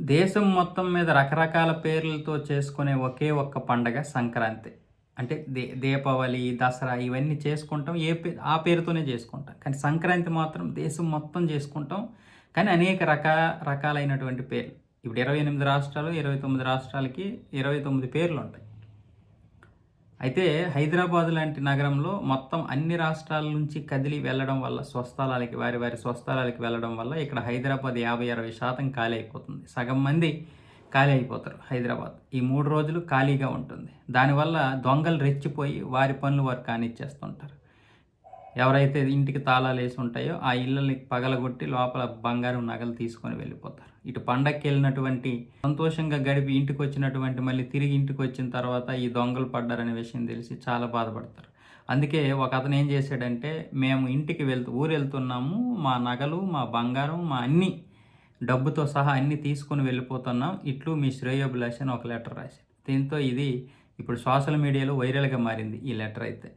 దేశం మొత్తం మీద రకరకాల పేర్లతో చేసుకునే ఒకే ఒక్క పండగ సంక్రాంతి. అంటే దే దీపావళి దసరా ఇవన్నీ చేసుకుంటాం. ఏ పే ఆ పేరుతోనే చేసుకుంటాం. కానీ సంక్రాంతి మాత్రం దేశం మొత్తం చేసుకుంటాం. కానీ అనేక రకా రకాలైనటువంటి పేర్లు. ఇప్పుడు ఇరవై ఎనిమిది రాష్ట్రాలు ఇరవై తొమ్మిది రాష్ట్రాలకి ఇరవై తొమ్మిది పేర్లు ఉంటాయి. అయితే హైదరాబాద్ లాంటి నగరంలో మొత్తం అన్ని రాష్ట్రాల నుంచి కదిలి వెళ్ళడం వల్ల స్వస్థలాలకి వారి వారి స్వస్థలాలకి వెళ్ళడం వల్ల ఇక్కడ హైదరాబాద్ యాభై అరవై శాతం ఖాళీ అయిపోతుంది. సగం మంది ఖాళీ అయిపోతారు హైదరాబాద్. ఈ మూడు రోజులు ఖాళీగా ఉంటుంది. దానివల్ల దొంగలు రెచ్చిపోయి వారి పనులు వారు కానిచ్చేస్తుంటారు. ఎవరైతే ఇంటికి తాళాలు వేసి ఉంటాయో ఆ ఇళ్ళని పగలగొట్టి లోపల బంగారం నగలు తీసుకొని వెళ్ళిపోతారు. ఇటు పండక్కి వెళ్ళినటువంటి సంతోషంగా గడిపి ఇంటికి వచ్చినటువంటి మళ్ళీ తిరిగి ఇంటికి వచ్చిన తర్వాత ఈ దొంగలు పడ్డారనే విషయం తెలిసి చాలా బాధపడతారు. అందుకే ఒక అతను ఏం చేశాడంటే మేము ఇంటికి వెళ్తూ ఊరు వెళ్తున్నాము మా నగలు మా బంగారం మా అన్ని డబ్బుతో సహా అన్ని తీసుకొని వెళ్ళిపోతున్నాం. ఇట్లు మీ శ్రేయోభిలాష్ అని ఒక లెటర్ రాశాడు. దీంతో ఇది ఇప్పుడు సోషల్ మీడియాలో వైరల్గా మారింది ఈ లెటర్ అయితే.